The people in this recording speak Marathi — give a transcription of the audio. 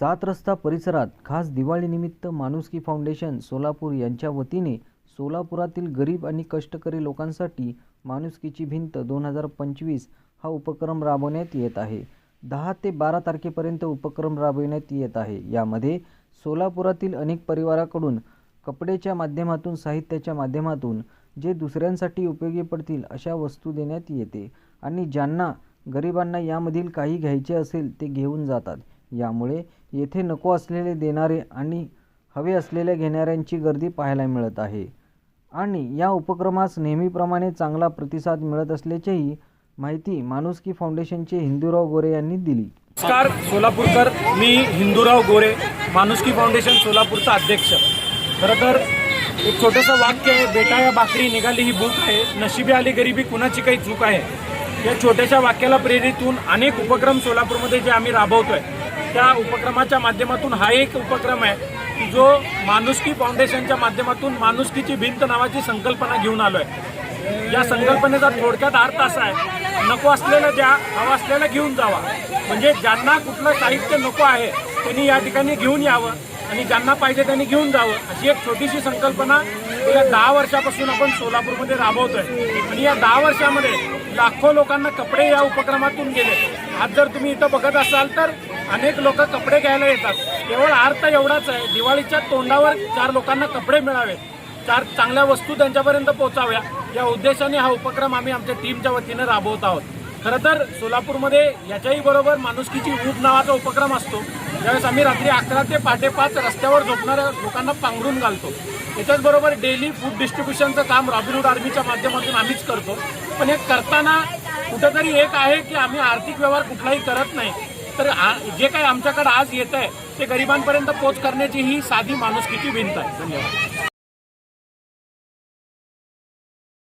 सात रस्ता परिसरात खास दिवाळीनिमित्त माणुसकी फाउंडेशन सोलापूर यांच्या वतीने सोलापुरातील गरीब आणि कष्टकरी लोकांसाठी माणुसकीची भिंत दोन हजार पंचवीस हा उपक्रम राबवण्यात येत आहे. दहा ते बारा तारखेपर्यंत उपक्रम राबविण्यात येत आहे. यामध्ये सोलापुरातील अनेक परिवाराकडून कपड्याच्या माध्यमातून साहित्याच्या माध्यमातून जे दुसऱ्यांसाठी उपयोगी पडतील अशा वस्तू देण्यात येते आणि ज्यांना गरिबांना यामधील काही घ्यायचे असेल ते घेऊन जातात. यामुळे येथे नको असलेले देणारे आणि हवे असलेल्या घेणाऱ्यांची गर्दी पाहायला मिळत आहे. आणि या उपक्रमास नेहमीप्रमाणे चांगला प्रतिसाद मिळत असल्याचेही माहिती माणुसकी फाउंडेशनचे हिंदूराव गोरे यांनी दिली. नमस्कार सोलापूरकर. मी हिंदूराव गोरे माणुसकी फाउंडेशन सोलापूरचा अध्यक्ष. खरं तर एक छोटंसं वाक्य आहे बेटा या बाकरी निघाली ही भूक आहे नशिबी आली गरिबी कुणाची काही चूक आहे? या छोट्याशा वाक्याला प्रेरित होऊन अनेक उपक्रम सोलापूरमध्ये जे आम्ही राबवतोय त्या उपक्रमाच्या माध्यमातून हा एक उपक्रम आहे की जो माणुसकी फाउंडेशनच्या माध्यमातून माणुसकीची भिंत नावाची संकल्पना घेऊन आलो आहे या संकल्पनेचा थोडक्यात अर्थ असा आहे नको असलेलं द्या हवं असलेलं घेऊन जावा. म्हणजे ज्यांना कुठलं साहित्य नको आहे त्यांनी या ठिकाणी घेऊन यावं आणि ज्यांना पाहिजे त्यांनी घेऊन जावं अशी एक छोटीशी संकल्पना गेल्या दहा वर्षापासून आपण सोलापूरमध्ये राबवतोय. आणि या दहा वर्षामध्ये लाखो लोकांना कपडे या उपक्रमातून गेले. आज जर तुम्ही इथं बघत असाल तर अनेक लोक कपडे घ्यायला येतात. केवळ अर्थ एवढाच आहे. दिवाळीच्या तोंडावर चार लोकांना कपडे मिळावे. चार चांगल्या वस्तू त्यांच्यापर्यंत पोहोचाव्या या उद्देशाने हा उपक्रम आम्ही आमच्या टीमच्या वतीनं राबवत आहोत. खरं तर सोलापूरमध्ये याच्याही बरोबर माणुसकीची ऊब नावाचा उपक्रम असतो. ज्यावेळेस आम्ही रात्री अकरा ते पहाटे पाच रस्त्यावर झोपणाऱ्या लोकांना पांघरून घालतो. याच्याचबरोबर डेली फूड डिस्ट्रीब्युशनचं काम रॉबिनहूड आर्मीच्या माध्यमातून आम्हीच करतो. पण हे करताना कुठंतरी एक आहे की आम्ही आर्थिक व्यवहार कुठलाही करत नाही. तर आ- जे काही आमच्याकडे आज येत आहे ते गरिबांपर्यंत पोच करण्याची ही साधी माणुसकीची भिंत आहे. धन्यवाद.